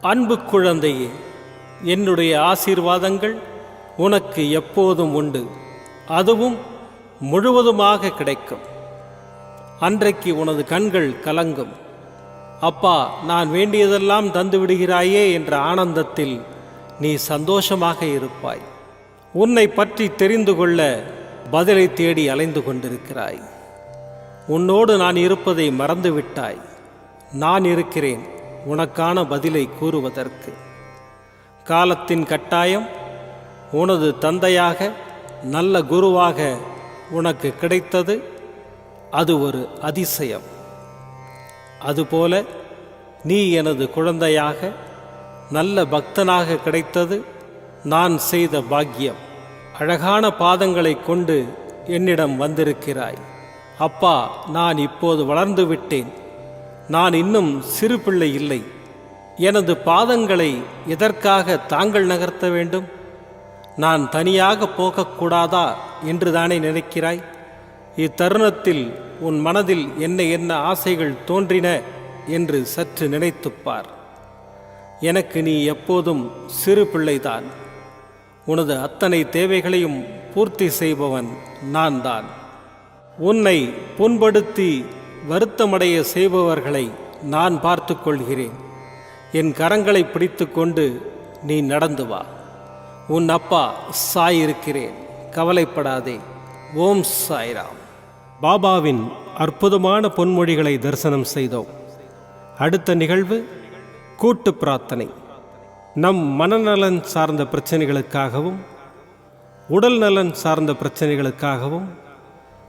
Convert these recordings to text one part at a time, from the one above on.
அன்பு குழந்தையே என்னுடைய ஆசீர்வாதங்கள் உனக்கு எப்போதும் உண்டு. அதுவும் முழுவதுமாக கிடைக்கும். அன்றைக்கு உனது கண்கள் கலங்கும். அப்பா நான் வேண்டியதெல்லாம் தந்து விடுகிறாயே என்ற ஆனந்தத்தில் நீ சந்தோஷமாக இருப்பாய். உன்னை பற்றி தெரிந்து கொள்ள பதிலை தேடி அலைந்து கொண்டிருக்கிறாய். உன்னோடு நான் இருப்பதை மறந்துவிட்டாய். நான் இருக்கிறேன். உனக்கான பதிலை கூறுவதற்கு. காலத்தின் கட்டாயம் உனது தந்தையாக நல்ல குருவாக உனக்கு கிடைத்தது அது ஒரு அதிசயம். அதுபோல நீ எனது குழந்தையாக நல்ல பக்தனாக கிடைத்தது நான் செய்த பாக்கியம். அழகான பாதங்களை கொண்டு என்னிடம் வந்திருக்கிறாய். அப்பா நான் இப்போது வளர்ந்து விட்டேன் நான் இன்னும் சிறு பிள்ளை இல்லை. எனது பாதங்களை எதற்காக தாங்கள் நகர்த்த வேண்டும்? நான் தனியாக போகக்கூடாதா என்று தானே நினைக்கிறாய்? இத்தருணத்தில் உன் மனதில் என்ன என்ன ஆசைகள் தோன்றின என்று சற்று நினைத்துப்பார் எனக்கு நீ எப்போதும் சிறு பிள்ளைதான். உனது அத்தனை தேவைகளையும் பூர்த்தி செய்பவன் நான் தான் உன்னை புண்படுத்தி வருத்தமடைய செய்பவர்களை நான் பார்த்து கொள்கிறேன். என் கரங்களை பிடித்துக்கொண்டு நீ நடந்து வா. உன் அப்பா சாய் இருக்கிறேன் கவலைப்படாதே. ஓம் சாய்ராம். பாபாவின் அற்புதமான பொன்மொழிகளை தரிசனம் செய்தோம். அடுத்த நிகழ்வு கூட்டு பிரார்த்தனை. நம் மனநலன் சார்ந்த பிரச்சனைகளுக்காகவும் உடல் நலன் சார்ந்த பிரச்சனைகளுக்காகவும்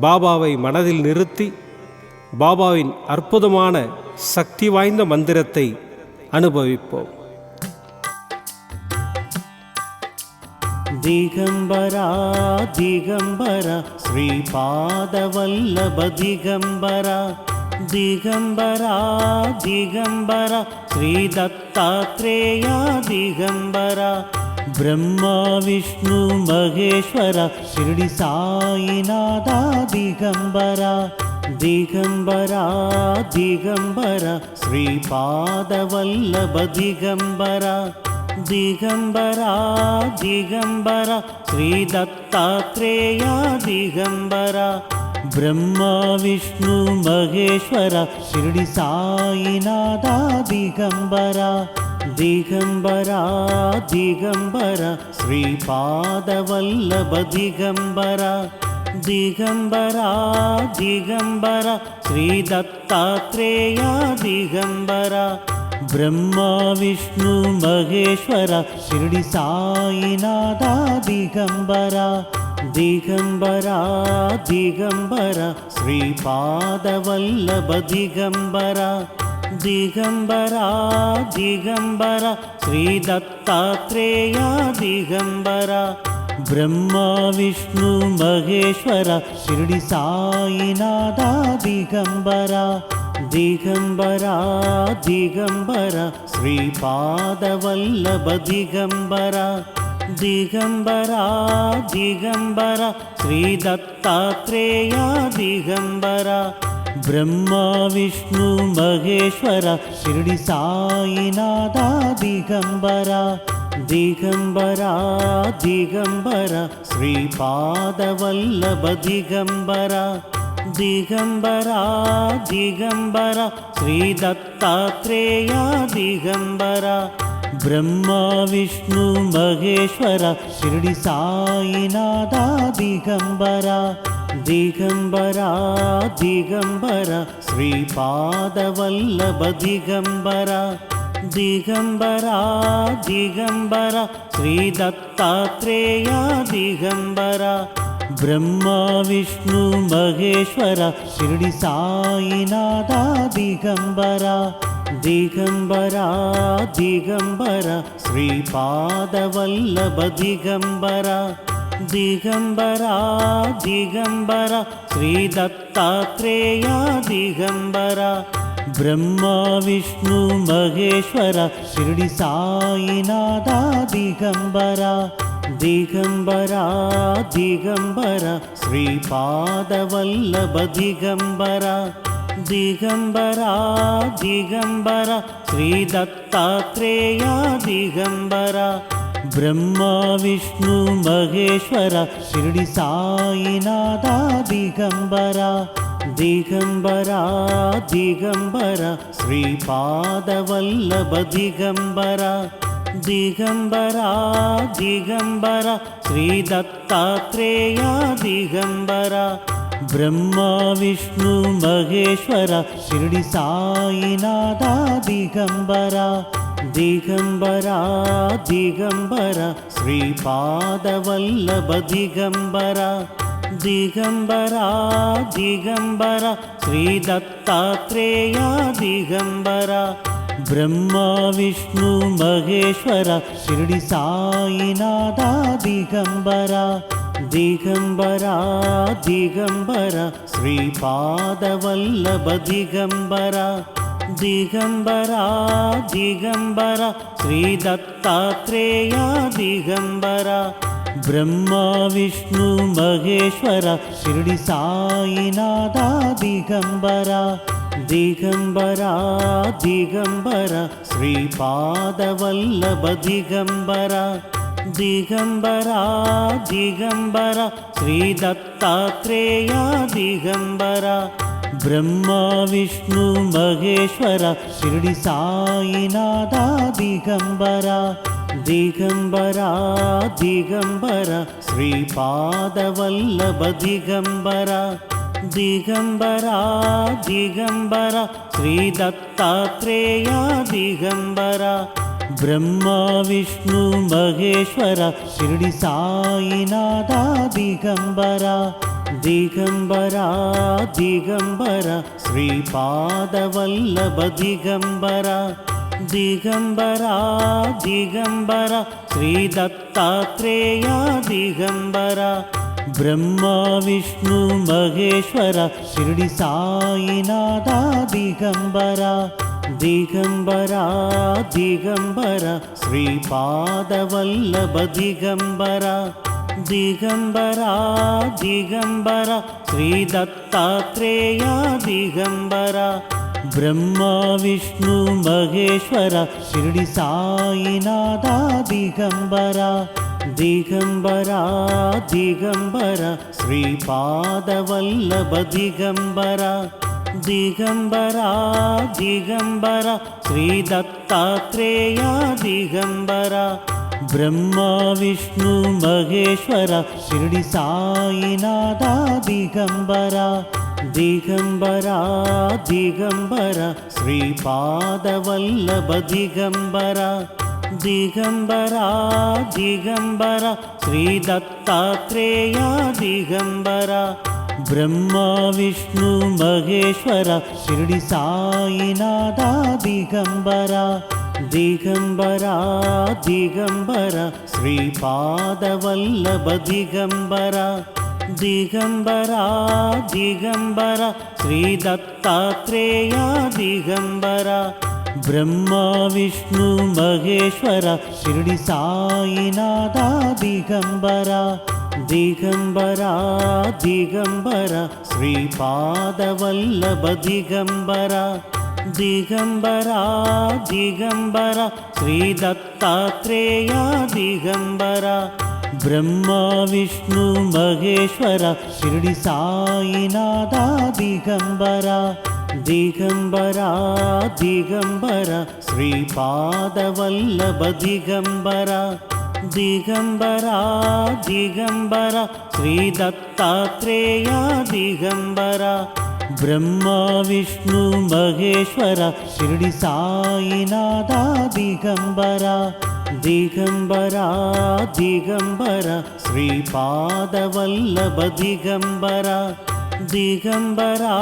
பாபாவை மனதில் நிறுத்தி பாபாவின் அற்புதமான சக்தி வாய்ந்த மந்திரத்தை அனுபவிப்போம். திகம்பரா திகம்பரா ஸ்ரீபாதவல்லப திகம்பரா. திகம்பரா திகம்பரா ஸ்ரீதத்தாத்ரேயா திகம்பரா. బ్రహ్మ విష్ణు మహేశ్వర షిరిడి సాయినాథ దిగంబర దిగంబర దిగంబర శ్రీపాదవల్లభ దిగంబర దిగంబర దిగంబర శ్రీ దత్తాత్రేయ దిగంబర బ్రహ్మ విష్ణు మహేశ్వర ಶಿರಡಿ సాయినాథ దిగంబర दिगम्बरा दिगम्बरा श्रीपादवल्लभ दिगम्बरा दिगम्बरा दिगम्बरा श्रीदत्तात्रेया दिगम्बरा ब्रह्मा विष्णु महेश्वर शिर्डि साईनादा दिगम्बरा दिगम्बरा दिगम्बरा श्रीपादवल्लभ दिगम्बरा दिगम्बरा दिगम्बरा श्रीदत्तात्रेया दिगम्बरा ब्रह्मा विष्णु महेश्वर शिर्डि साईनादा दिगम्बरा दिगम्बरा दिगम्बरा श्रीपादवल्लभ दिगम्बरा दिगम्बरा दिगम्बरा श्रीदत्तात्रेया दिगम्बरा బ్రహ్మ విష్ణు మహేశ్వర షిరిడి సాయినాథ దిగంబర దిగంబర దిగంబర శ్రీపాదవల్లభ దిగంబర ದಿಗಂಬರ ದಿಗಂಬರ ಶ್ರೀ ದತ್ತಾತ್ರೇಯ ದಿಗಂಬರ ಬ್ರಹ್ಮ ವಿಷ್ಣು ಮಹೇಶ್ವರ ಶಿರಡಿ ಸಾಯಿನಾಥ ದಿಗಂಬರ दिगम्बरा दिगम्बरा श्रीपादवल्लभ दिगम्बरा दिगम्बरा दिगम्बरा श्रीदत्तात्रेया दिगम्बरा ब्रह्मा विष्णु महेश्वर शिर्डि साईनादा दिगम्बरा दिगम्बरा दिगम्बरा श्रीपादवल्लभ दिगम्बरा दिगम्बरा दिगम्बरा श्रीदत्तात्रेया दिगम्बरा ब्रह्मा विष्णु महेश्वर शिर्डि साईनादा दिगम्बरा दिगम्बरा दिगम्बरा श्रीपादवल्लभ दिगम्बरा दिगम्बरा दिगम्बरा श्रीदत्तात्रेया दिगम्बरा బ్రహ్మ విష్ణు మహేశ్వర షిరిడి సాయినాథ దిగంబర దిగంబర దిగంబర శ్రీపాదవల్లభ దిగంబర దిగంబర దిగంబర శ్రీ దత్తాత్రేయ దిగంబర బ్రహ్మ విష్ణు మహేశ్వర షిరిడి సాయినాథ దిగంబర दिगम्बरा दिगम्बरा श्रीपादवल्लभ दिगम्बरा दिगम्बरा दिगम्बरा श्रीदत्तात्रेया दिगम्बरा ब्रह्मा विष्णु महेश्वर शिर्डि साईनादा दिगम्बरा दिगम्बरा दिगम्बरा श्रीपादवल्लभ दिगम्बरा दिगम्बरा दिगम्बरा श्रीदत्तात्रेया दिगम्बरा ब्रह्मा विष्णु महेश्वर शिर्डि साईनादा दिगम्बरा दिगम्बरा दिगम्बरा श्रीपादवल्लभ दिगम्बरा दिगम्बरा दिगम्बरा श्रीदत्तात्रेया दिगम्बरा బ్రహ్మ విష్ణు మహేశ్వర షిరిడి సాయినాథ దిగంబర దిగంబర దిగంబర శ్రీపాదవల్లభ దిగంబర దిగంబర దిగంబర శ్రీ దత్తాత్రేయ దిగంబర బ్రహ్మ విష్ణు మహేశ్వర షిరిడి సాయినాథ దిగంబర दिगम्बरा दिगम्बरा श्रीपादवल्लभ दिगम्बरा दिगम्बरा दिगम्बरा श्रीदत्तात्रेया दिगम्बरा ब्रह्मा विष्णु महेश्वर शिरडि साईनादा दिगम्बरा दिगम्बरा दिगम्बरा श्रीपादवल्लभ दिगम्बरा दिगम्बरा दिगम्बरा श्रीदत्तात्रेया दिगम्बरा ब्रह्मा विष्णु महेश्वर शिरडि साईनादा दिगम्बरा दिगम्बरा दिगम्बरा श्रीपादवल्लभ दिगम्बरा दिगम्बरा दिगम्बरा श्रीदत्तात्रेया दिगम्बरा ब्रह्मा विष्णु महेश्वर शिरडि साईनादा दिगम्बरा दिगम्बरा दिगम्बरा श्रीपादवल्लभ दिगम्बरा दिगम्बरा दिगम्बरा श्रीदत्तात्रेया दिगम्बरा ब्रह्मा विष्णु महेश्वर शिरडि साईनादा दिगम्बरा దిగంబరా దిగంబర శ్రీపాదవల్లభ దిగంబర దిగంబర దిగంబర శ్రీ దత్తాత్రేయ దిగంబర బ్రహ్మ విష్ణు మహేశ్వర షిరిడి సాయినాథ దిగంబర దిగంబర దిగంబర శ్రీపాదవల్లభ దిగంబర दिगम्बरा दिगम्बरा श्रीदत्तात्रेया दिगम्बरा ब्रह्मा विष्णु महेश्वर शिरडि साईनादा दिगम्बरा दिगम्बरा दिगम्बरा श्रीपादवल्लभ दिगम्बरा दिगम्बरा दिगम्बरा श्रीदत्तात्रेया दिगम्बरा ब्रह्मा विष्णु महेश्वर शिरडि साईनादा दिगम्बरा दिगम्बरा दिगम्बरा श्रीपादवल्लभ दिगम्बरा दिगम्बरा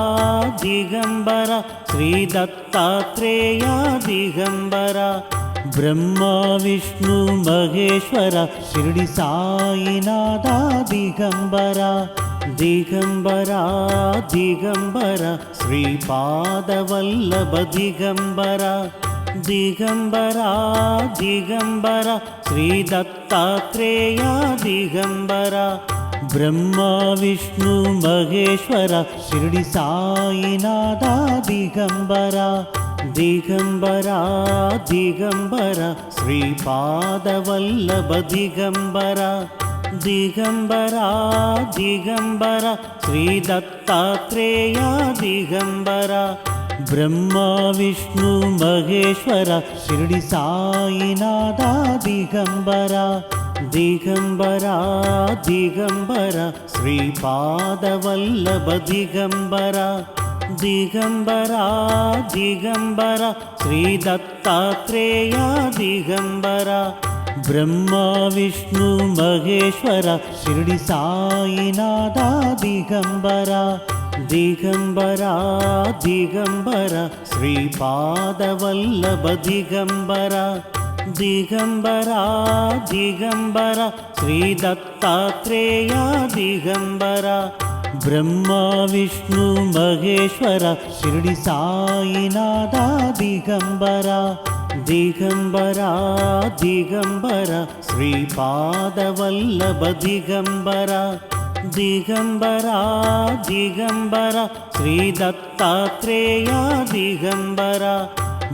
दिगम्बरा श्रीदत्तात्रेया दिगम्बरा ब्रह्मा विष्णु महेश्वर शिरडि साईनादा दिगम्बरा दिगम्बरा दिगम्बरा श्रीपादवल्लभ दिगम्बरा दिगम्बरा दिगम्बरा श्रीदत्तात्रेया दिगम्बरा ब्रह्मा विष्णु महेश्वर शिरडि साईनादा दिगम्बरा दिगम्बरा दिगम्बरा श्रीपादवल्लभ दिगम्बरा दिगम्बरा दिगम्बरा श्रीदत्तात्रेया दिगम्बरा ब्रह्मा विष्णु महेश्वर शिरडि साईनादा दिगम्बरा दिगम्बरा दिगम्बरा श्रीपादवल्लभ दिगम्बरा दिगम्बरा दिगम्बरा श्रीदत्तात्रेया दिगम्बरा బ్రహ్మ విష్ణు మహేశ్వర షిరిడి సాయినాథ దిగంబర దిగంబర దిగంబర శ్రీపాదవల్లభ దిగంబర ದಿಗಂಬರ ದಿಗಂಬರ ಶ್ರೀ ದತ್ತಾತ್ರೇಯ ದಿಗಂಬರ ಬ್ರಹ್ಮ ವಿಷ್ಣು ಮಹೇಶ್ವರ ಶಿರಡಿ ಸಾಯಿನಾಥ ದಿಗಂಬರ दिगम्बरा दिगम्बरा श्रीपादवल्लभ दिगम्बरा दिगम्बरा दिगम्बरा श्रीदत्तात्रेया दिगम्बरा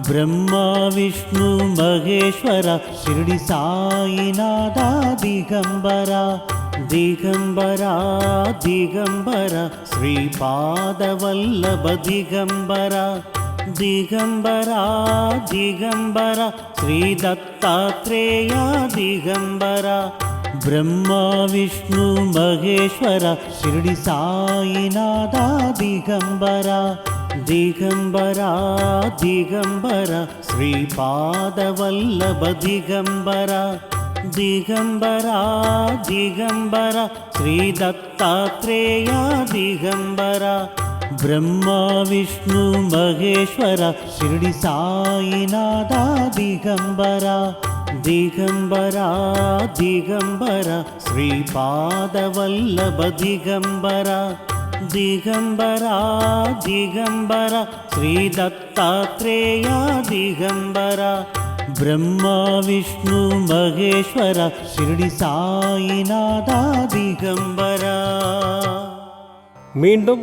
ब्रह्मा विष्णु महेश्वर शिरडि साईनादा दिगम्बरा दिगम्बरा दिगम्बरा श्रीपादवल्लभ दिगम्बरा दिगम्बरा दिगम्बरा श्रीदत्तात्रेया दिगम्बरा ब्रह्मा विष्णु महेश्वर शिरडि साईनादा दिगम्बरा दिगम्बरा दिगम्बरा श्रीपादवल्लभ दिगम्बरा दिगम्बरा दिगम्बरा श्रीदत्तात्रेया दिगम्बरा బ్రహ్మ విష్ణు మహేశ్వర షిరిడి సాయినాథ దిగంబర దిగంబర దిగంబర శ్రీపాదవల్లభ దిగంబర ದಿಗಂಬರ ದಿಗಂಬರ ಶ್ರೀ ದತ್ತಾತ್ರೇಯ ದಿಗಂಬರ ಬ್ರಹ್ಮ ವಿಷ್ಣು ಮಹೇಶ್ವರ ಶಿರಡಿ ಸಾಯಿನಾಥ ದಿಗಂಬರ ಮೀண்டும்